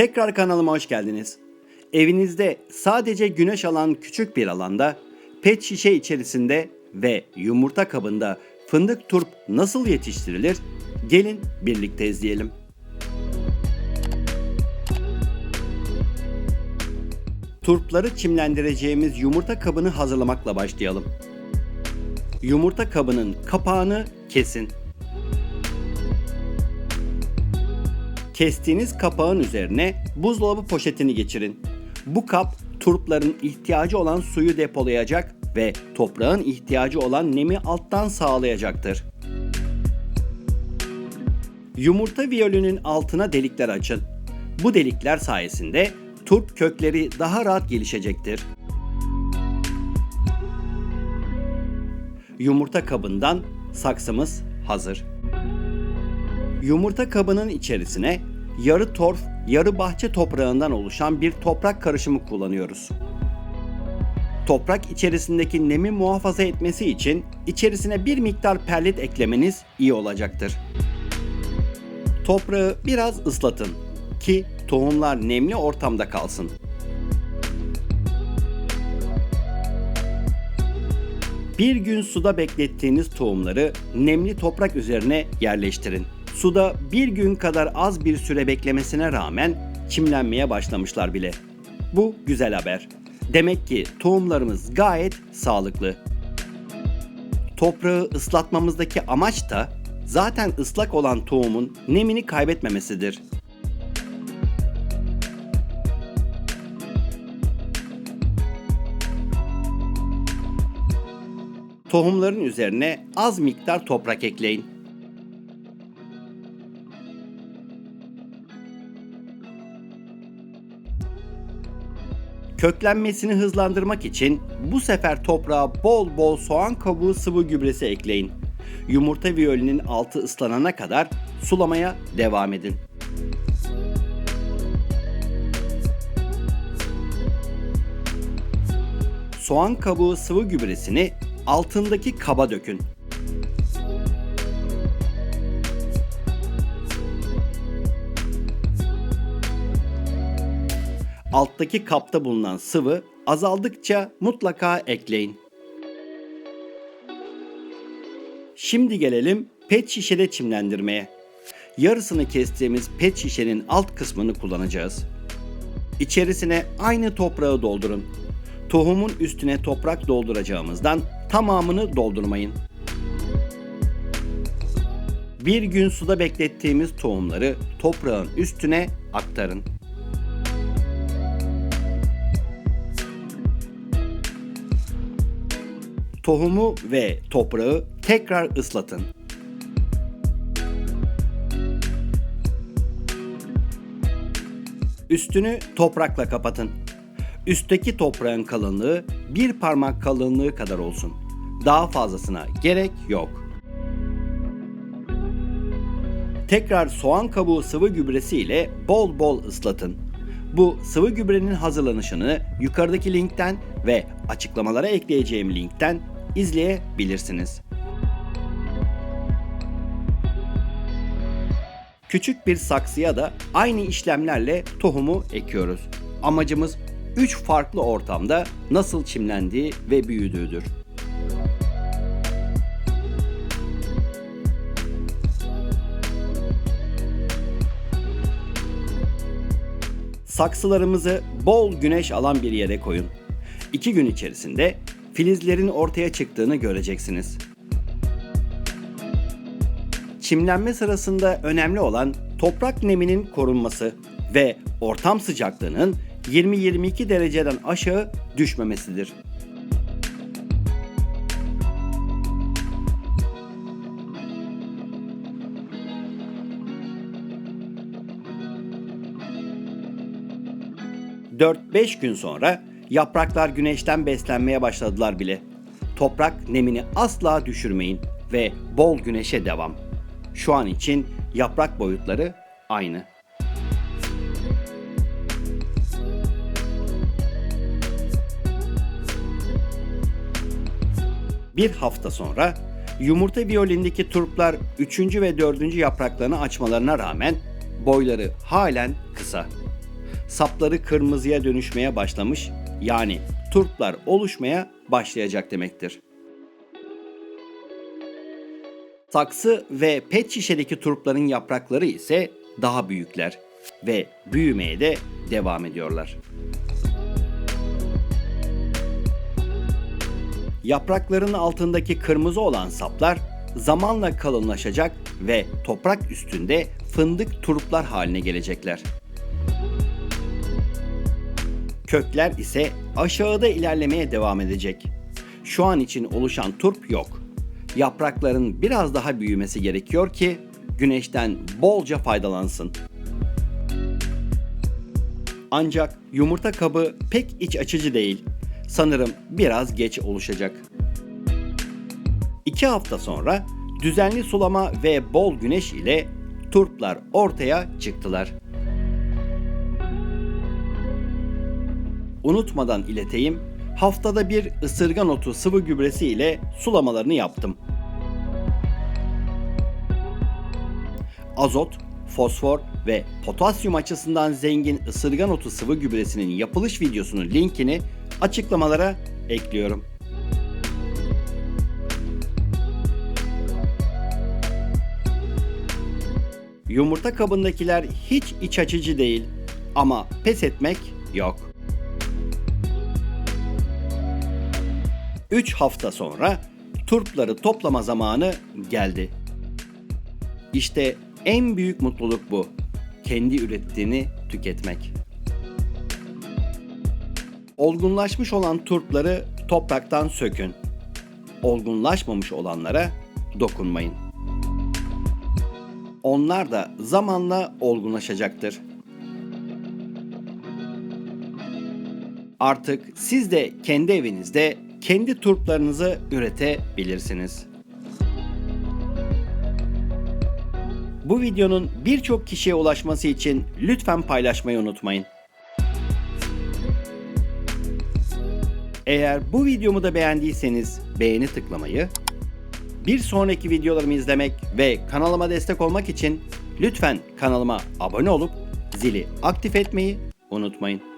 Tekrar kanalıma hoş geldiniz. Evinizde sadece güneş alan küçük bir alanda pet şişe içerisinde ve yumurta kabında fındık turp nasıl yetiştirilir? Gelin birlikte izleyelim. Turpları çimlendireceğimiz yumurta kabını hazırlamakla başlayalım. Yumurta kabının kapağını kesin. Kestiğiniz kapağın üzerine buzdolabı poşetini geçirin. Bu kap turpların ihtiyacı olan suyu depolayacak ve toprağın ihtiyacı olan nemi alttan sağlayacaktır. Yumurta viyolünün altına delikler açın. Bu delikler sayesinde turp kökleri daha rahat gelişecektir. Yumurta kabından saksımız hazır. Yumurta kabının içerisine yarı torf, yarı bahçe toprağından oluşan bir toprak karışımı kullanıyoruz. Toprak içerisindeki nemi muhafaza etmesi için içerisine bir miktar perlit eklemeniz iyi olacaktır. Toprağı biraz ıslatın ki tohumlar nemli ortamda kalsın. Bir gün suda beklettiğiniz tohumları nemli toprak üzerine yerleştirin. Suda bir gün kadar az bir süre beklemesine rağmen çimlenmeye başlamışlar bile. Bu güzel haber. Demek ki tohumlarımız gayet sağlıklı. Toprağı ıslatmamızdaki amaç da zaten ıslak olan tohumun nemini kaybetmemesidir. Tohumların üzerine az miktar toprak ekleyin. Köklenmesini hızlandırmak için bu sefer toprağa bol bol soğan kabuğu sıvı gübresi ekleyin. Yumurta viyolünün altı ıslanana kadar sulamaya devam edin. Soğan kabuğu sıvı gübresini altındaki kaba dökün. Alttaki kapta bulunan sıvı azaldıkça mutlaka ekleyin. Şimdi gelelim pet şişede çimlendirmeye. Yarısını kestiğimiz pet şişenin alt kısmını kullanacağız. İçerisine aynı toprağı doldurun. Tohumun üstüne toprak dolduracağımızdan tamamını doldurmayın. Bir gün suda beklettiğimiz tohumları toprağın üstüne aktarın. Tohumu ve toprağı tekrar ıslatın. Üstünü toprakla kapatın. Üstteki toprağın kalınlığı bir parmak kalınlığı kadar olsun. Daha fazlasına gerek yok. Tekrar soğan kabuğu sıvı gübresi ile bol bol ıslatın. Bu sıvı gübrenin hazırlanışını yukarıdaki linkten ve açıklamalara ekleyeceğim linkten izleyebilirsiniz. Küçük bir saksıya da aynı işlemlerle tohumu ekiyoruz. Amacımız 3 farklı ortamda nasıl çimlendiği ve büyüdüğüdür. Saksılarımızı bol güneş alan bir yere koyun. 2 gün içerisinde filizlerin ortaya çıktığını göreceksiniz. Çimlenme sırasında önemli olan toprak neminin korunması ve ortam sıcaklığının 20-22 dereceden aşağı düşmemesidir. ...4-5 gün sonra yapraklar güneşten beslenmeye başladılar bile. Toprak nemini asla düşürmeyin ve bol güneşe devam. Şu an için yaprak boyutları aynı. Bir hafta sonra yumurta violindeki turplar 3. ve 4. yapraklarını açmalarına rağmen boyları halen kısa. sapları kırmızıya dönüşmeye başlamış yani turplar oluşmaya başlayacak demektir. Saksı ve pet şişedeki turpların yaprakları ise daha büyükler ve büyümeye de devam ediyorlar. Yaprakların altındaki kırmızı olan saplar zamanla kalınlaşacak ve toprak üstünde fındık turuplar haline gelecekler. Kökler ise aşağıda ilerlemeye devam edecek. Şu an için oluşan turp yok. Yaprakların biraz daha büyümesi gerekiyor ki güneşten bolca faydalansın. Ancak yumurta kabı pek iç açıcı değil. Sanırım biraz geç oluşacak. 2 hafta sonra düzenli sulama ve bol güneş ile turplar ortaya çıktılar. Unutmadan ileteyim, haftada bir ısırgan otu sıvı gübresi ile sulamalarını yaptım. Azot, fosfor ve potasyum açısından zengin ısırgan otu sıvı gübresinin yapılış videosunun linkini açıklamalara ekliyorum. Yumurta kabındakiler hiç iç açıcı değil ama pes etmek yok. 3 hafta sonra turpları toplama zamanı geldi. İşte en büyük mutluluk bu. Kendi ürettiğini tüketmek. Olgunlaşmış olan turpları topraktan sökün. Olgunlaşmamış olanlara dokunmayın. Onlar da zamanla olgunlaşacaktır. Artık siz de kendi evinizde kendi turplarınızı üretebilirsiniz. Bu videonun birçok kişiye ulaşması için lütfen paylaşmayı unutmayın. Eğer bu videomu da beğendiyseniz beğeni tıklamayı, bir sonraki videolarımı izlemek ve kanalıma destek olmak için lütfen kanalıma abone olup zili aktif etmeyi unutmayın.